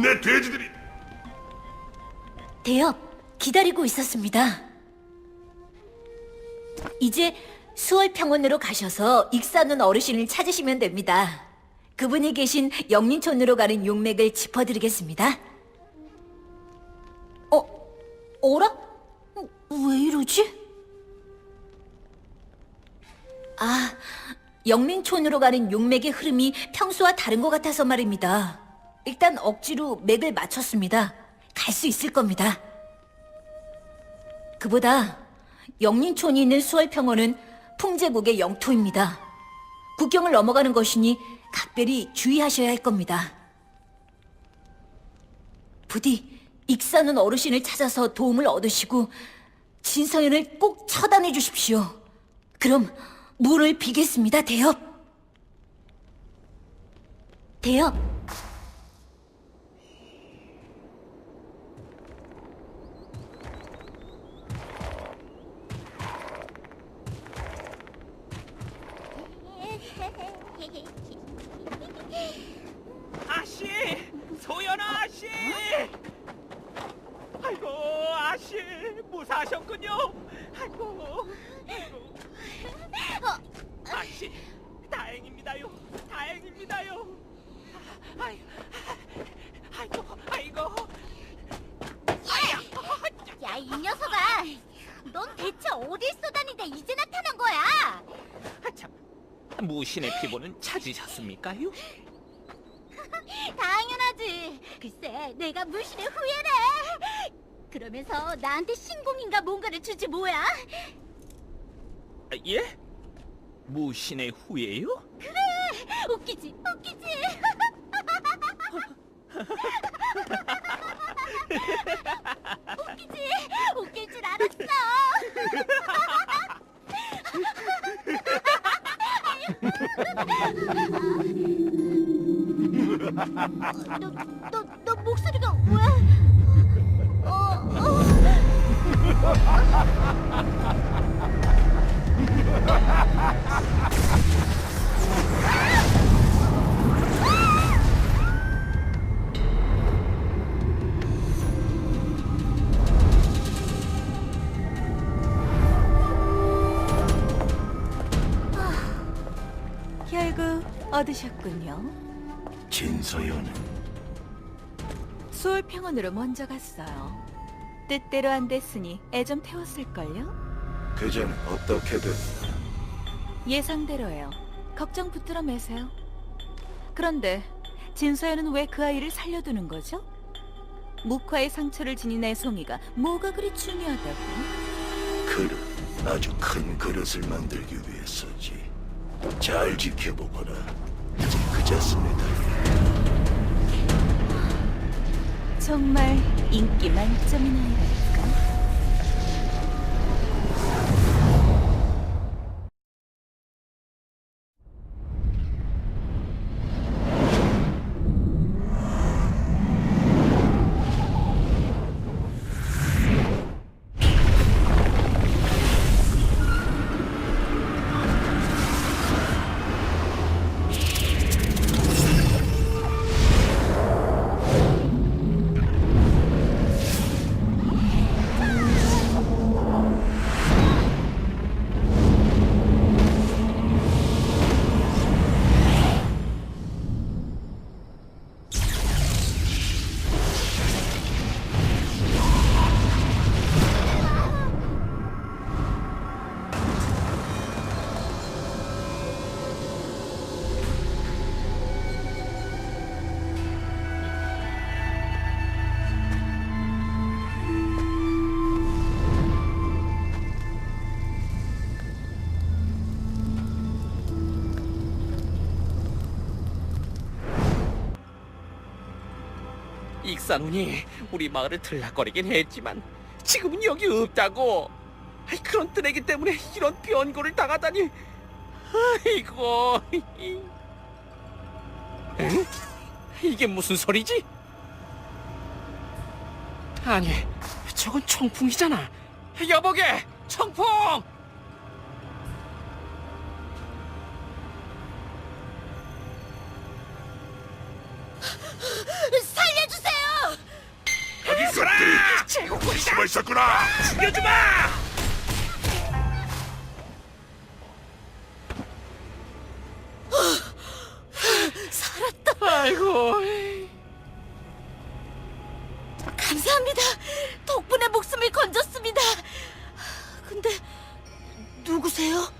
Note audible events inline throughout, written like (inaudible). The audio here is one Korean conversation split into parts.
내 돼지들이 대엽, 기다리고 있었습니다. 이제 수월 평원으로 가셔서 익사는 어르신을 찾으시면 됩니다. 그분이 계신 영린촌으로 가는 용맥을 짚어드리겠습니다. 어, 어라? 어, 왜 이러지? 아, 영린촌으로 가는 용맥의 흐름이 평소와 다른 것 같아서 말입니다. 일단 억지로 맥을 맞췄습니다. 갈 수 있을 겁니다. 그보다 영린촌이 있는 수월평원은 풍제국의 영토입니다. 국경을 넘어가는 것이니 각별히 주의하셔야 할 겁니다. 부디 익사는 어르신을 찾아서 도움을 얻으시고 진서연을 꼭 처단해 주십시오. 그럼 문을 비겠습니다, 대엽. 대엽, 아씨! 소연아 아씨! 아이고 아씨 무사하셨군요. 아이고 아이고. 아씨 다행입니다요. 다행입니다요. 아이 아이고 아이고. 야, 이 녀석아! 넌 대체 어딜 쏘다니다 이제 나타난 거야? 아참 무신의 피부는 찾으셨습니까요? (laughs) 당연하지. 글쎄, 내가 물신의 후예래. 그러면서 나한테 신공인가 뭔가를 주지 뭐야? 아, 예? 무신의 후예요? 웃기지, 웃기지. 웃기지, 웃길 줄 알았어. 너, 너, 너 목소리가 왜? 어, 어. 결국 얻으셨군요. 진서연은 수월 평원으로 먼저 갔어요. 뜻대로 안 됐으니 애 좀 태웠을걸요? 그전 어떻게든 예상대로예요. 걱정 붙들어 매세요. 그런데 진서연은 왜 그 아이를 살려두는 거죠? 묵화의 상처를 지닌 애송이가 뭐가 그리 중요하다고? 그릇 아주 큰 그릇을 만들기 위해서지. 잘 지켜보거라. 이제 그jas습니다. 정말 인기 만점인 아이랄까? 익산운이 우리 마을을 들락거리긴 했지만 지금은 여기 없다고. 그런 뜨내기 때문에 이런 변고를 당하다니. 아이고. 응? 이게 무슨 소리지? 아니, 저건 청풍이잖아. 여보게, 청풍! 숨어 있었구나. 죽여주마! 살았다. 아이고, 감사합니다. 덕분에 목숨을 건졌습니다. 근데 누구세요?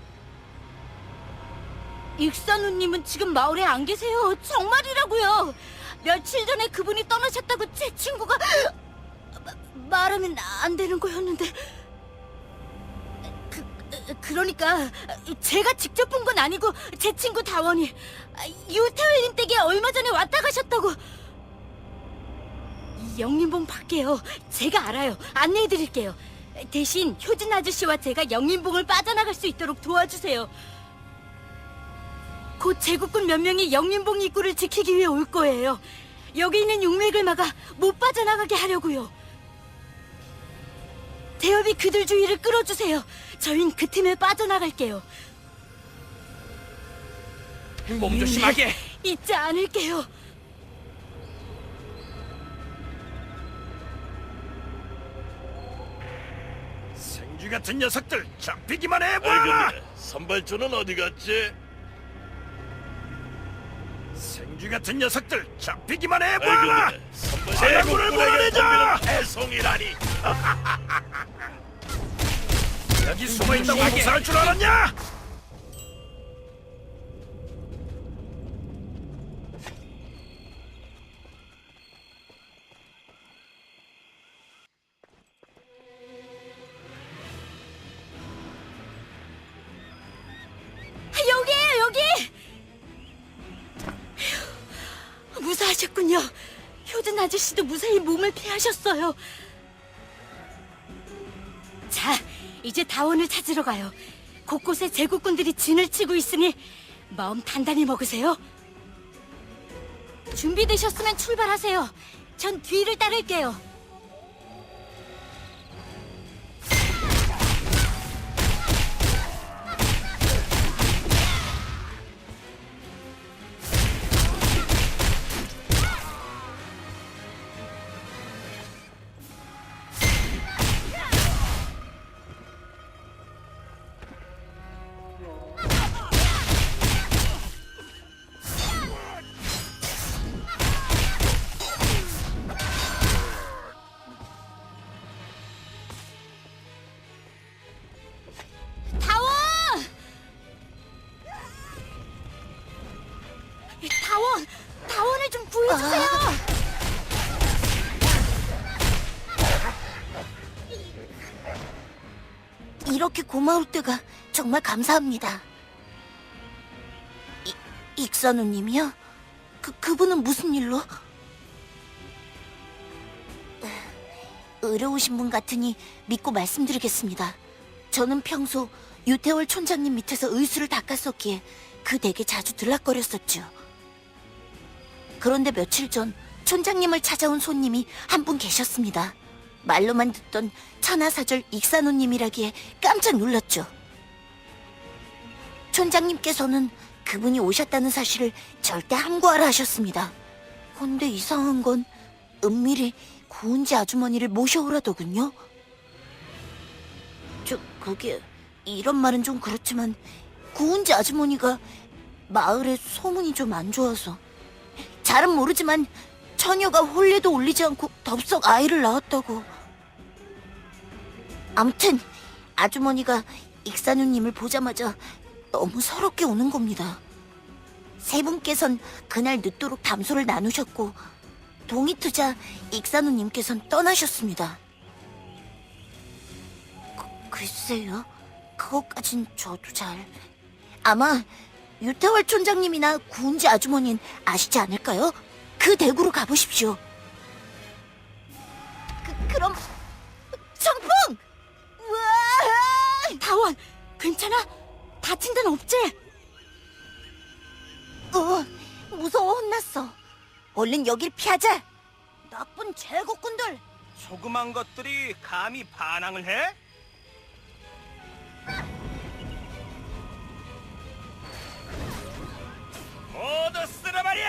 익산우님은 지금 마을에 안 계세요. 정말이라고요. 며칠 전에 그분이 떠나셨다고 제 친구가 마- 말하면 안 되는 거였는데. 그, 그러니까 제가 직접 본 건 아니고 제 친구 다원이 유태일님 댁에 얼마 전에 왔다 가셨다고. 영림봉 밖에요. 제가 알아요. 안내해 드릴게요. 대신 효진 아저씨와 제가 영림봉을 빠져나갈 수 있도록 도와주세요. 곧 제국군 몇 명이 영림봉 입구를 지키기 위해 올 거예요. 여기 있는 용맥을 막아 못 빠져나가게 하려고요. 대엽이 그들 주위를 끌어주세요. 저흰 그 틈에 빠져나갈게요. 몸 조심하게. 잊지 않을게요. 생쥐 같은 녀석들 잡히기만 해봐. 선발조는 어디 갔지? 생쥐 같은 녀석들 잡히기만 해봐. 제군을 몰아내자. 애송이라니. 여기 숨어 있다고 무사할 줄 알았냐? 여기에요, 여기! 휴, 무사하셨군요. 효든 아저씨도 무사히 몸을 피하셨어요. 이제 다원을 찾으러 가요. 곳곳에 제국군들이 진을 치고 있으니 마음 단단히 먹으세요. 준비되셨으면 출발하세요. 전 뒤를 따를게요. 다원! 다원을 좀 구해주세요! 이렇게 고마울 때가 정말 감사합니다. 이, 익산우님이요? 그, 그분은 무슨 일로? 어려우신 분 같으니 믿고 말씀드리겠습니다. 저는 평소 유태월 촌장님 밑에서 의수를 닦았었기에 그 댁에 자주 들락거렸었죠. 그런데 며칠 전 촌장님을 찾아온 손님이 한 분 계셨습니다. 말로만 듣던 천하사절 익산호님이라기에 깜짝 놀랐죠. 촌장님께서는 그분이 오셨다는 사실을 절대 함구하라 하셨습니다. 근데 이상한 건 은밀히 구은지 아주머니를 모셔오라더군요. 저 그게 이런 말은 좀 그렇지만 구은지 아주머니가 마을에 소문이 좀 안 좋아서 잘은 모르지만 처녀가 혼례도 올리지 않고 덥석 아이를 낳았다고. 암튼 아주머니가 익산우님을 보자마자 너무 서럽게 우는 겁니다. 세 분께선 그날 늦도록 담소를 나누셨고 동이투자 익산우님께선 떠나셨습니다. 그, 글쎄요, 그것까진 저도 잘... 아마 유태월 촌장님이나 구은지 아주머니는 아시지 않을까요? 그 댁으로 가보십시오. 그, 그럼 정풍! 우와! 다원, 괜찮아? 다친 데는 없지? 어, 무서워 혼났어. 얼른 여길 피하자. 나쁜 제국군들. 조그만 것들이 감히 반항을 해? 모두 쓸어버려!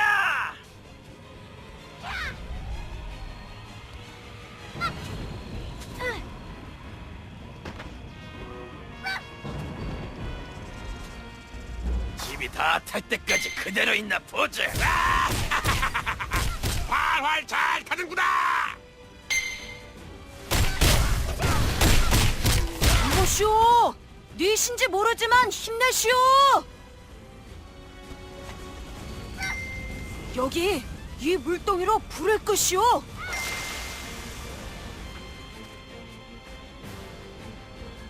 집이 다 탈 때까지 그대로 있나 보지. 아! (laughs) 활활 잘 타는구나. 이보쇼! 뉘신지 네 모르지만 힘내시오! 여기 이 물동이로 불을 끄시오!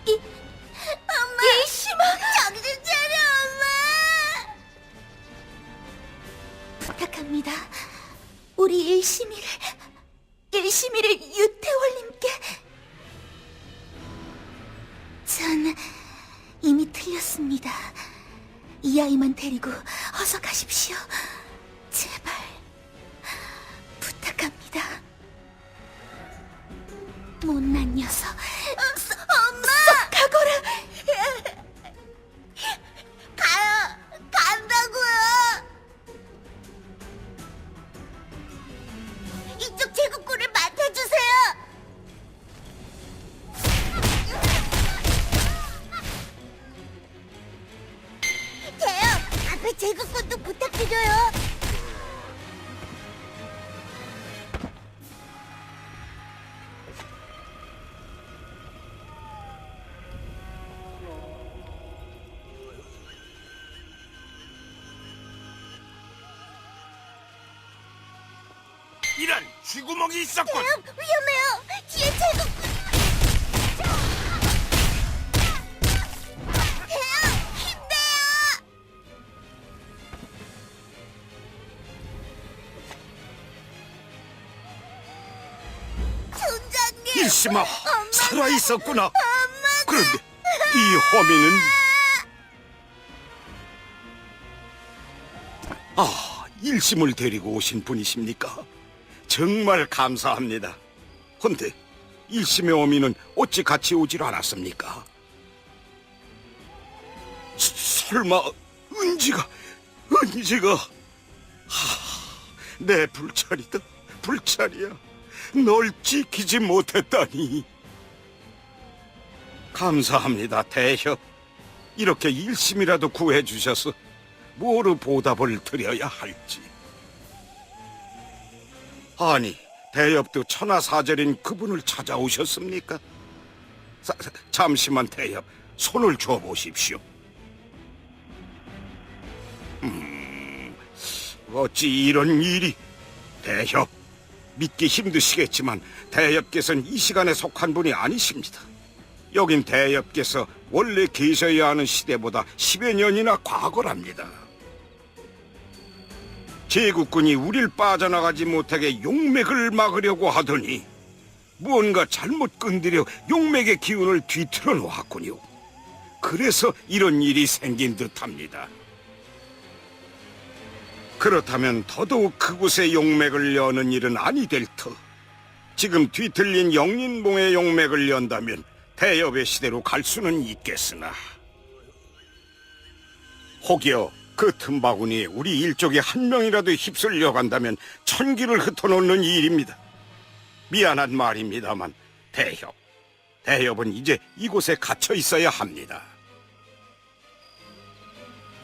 이, 엄마! 이심아! 정신 차려, 엄마! 부탁합니다. 우리 일심이를, 일심이를 유태월님께. 전 이미 틀렸습니다. 이 아이만 데리고 어서 가십시오. 이런 쥐구멍이 있었군. 위험해요. 뒤에 제국군. 대요. 힘내요. 총장님. 일심아 살아 있었구나. 그런데 이 허미는 아 일심을 데리고 오신 분이십니까? 정말 감사합니다. 헌데 일심의 어미는 어찌 같이 오질 않았습니까? 서- 설마 은지가 은지가 하, 내 불찰이다 불찰이야 널 지키지 못했다니 감사합니다 대협 이렇게 일심이라도 구해주셔서 뭐로 보답을 드려야 할지 아니 대협도 천하사절인 그분을 찾아오셨습니까? 사- 사- 잠시만 대협 손을 줘보십시오 어찌 이런 일이 대협 믿기 힘드시겠지만 대협께서는 이 시간에 속한 분이 아니십니다. 여긴 대협께서 원래 계셔야 하는 시대보다 10여 년이나 과거랍니다. 제국군이 우릴 빠져나가지 못하게 용맥을 막으려고 하더니 무언가 잘못 건드려 용맥의 기운을 뒤틀어 놓았군요. 그래서 이런 일이 생긴 듯합니다. 그렇다면 더더욱 그곳의 용맥을 여는 일은 아니 될 터. 지금 뒤틀린 영린봉의 용맥을 연다면 대엽의 시대로 갈 수는 있겠으나 혹여 그 틈바구니에 우리 일족의 한 명이라도 휩쓸려 간다면 천기를 흩어놓는 일입니다. 미안한 말입니다만 대협, 대협은 이제 이곳에 갇혀 있어야 합니다.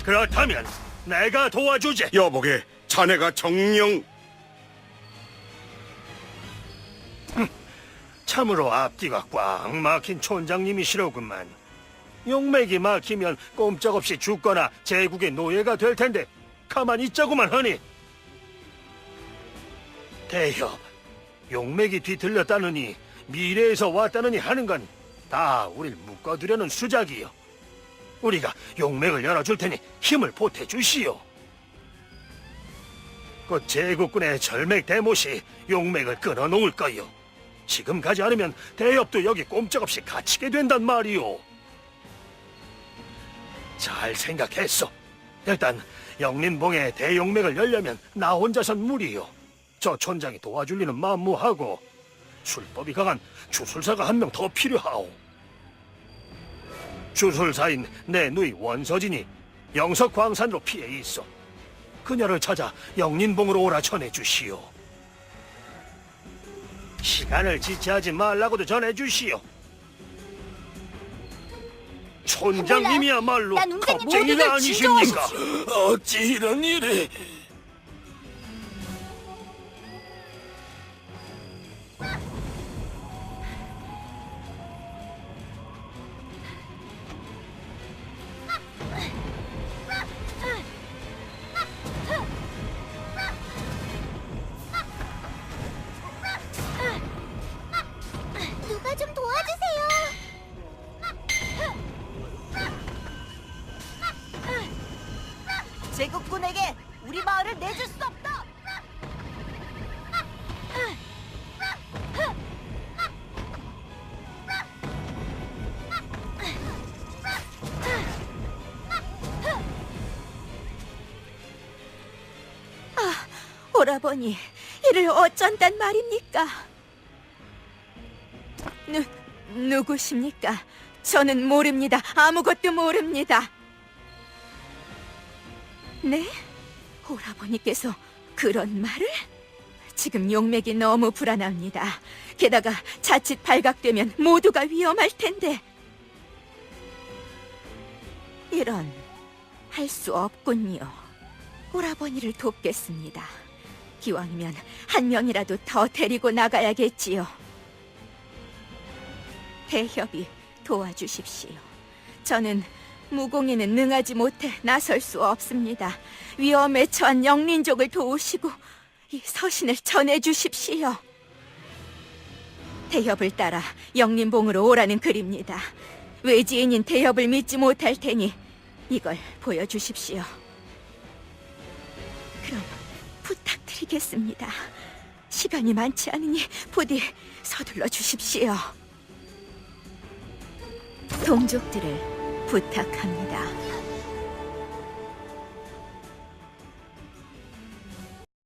그렇다면 내가 도와주지. 여보게 자네가 정령 참으로 앞뒤가 꽉 막힌 촌장님이시로구만. 용맥이 막히면 꼼짝없이 죽거나 제국의 노예가 될 텐데 가만히 있자구만 하니. 대협, 용맥이 뒤틀렸다느니 미래에서 왔다느니 하는 건 다 우릴 묶어두려는 수작이요. 우리가 용맥을 열어줄 테니 힘을 보태 주시오. 곧 제국군의 절맥 대못이 용맥을 끊어놓을 거요. 지금 가지 않으면 대엽도 여기 꼼짝없이 갇히게 된단 말이오. 잘 생각했어. 일단 영린봉의 대용맥을 열려면 나 혼자선 무리요. 저 촌장이 도와줄 리는 만무하고 술법이 강한 주술사가 한 명 더 필요하오. 주술사인 내 누이 원서진이 영석 광산으로 피해 있어. 그녀를 찾아 영린봉으로 오라 전해주시오. 시간을 지체하지 말라고도 전해주시오. 촌장님이야말로 난 운전이 겁쟁이가 모두들 아니십니까? 어찌 이런 일이? 제국군에게 우리 마을을 내줄 수 없다. 아, 오라버니, 이를 어쩐단 말입니까? 누, 누구십니까? 저는 모릅니다. 아무것도 모릅니다. 네? 오라버니께서 그런 말을? 지금 용맥이 너무 불안합니다. 게다가 자칫 발각되면 모두가 위험할 텐데. 이런, 할 수 없군요. 오라버니를 돕겠습니다. 기왕이면 한 명이라도 더 데리고 나가야겠지요. 대협이 도와주십시오. 저는 무공에는 능하지 못해 나설 수 없습니다. 위험에 처한 영린족을 도우시고 이 서신을 전해주십시오. 대협을 따라 영린봉으로 오라는 글입니다. 외지인인 대협을 믿지 못할 테니 이걸 보여주십시오. 그럼 부탁드리겠습니다. 시간이 많지 않으니 부디 서둘러 주십시오. 동족들을 부탁합니다.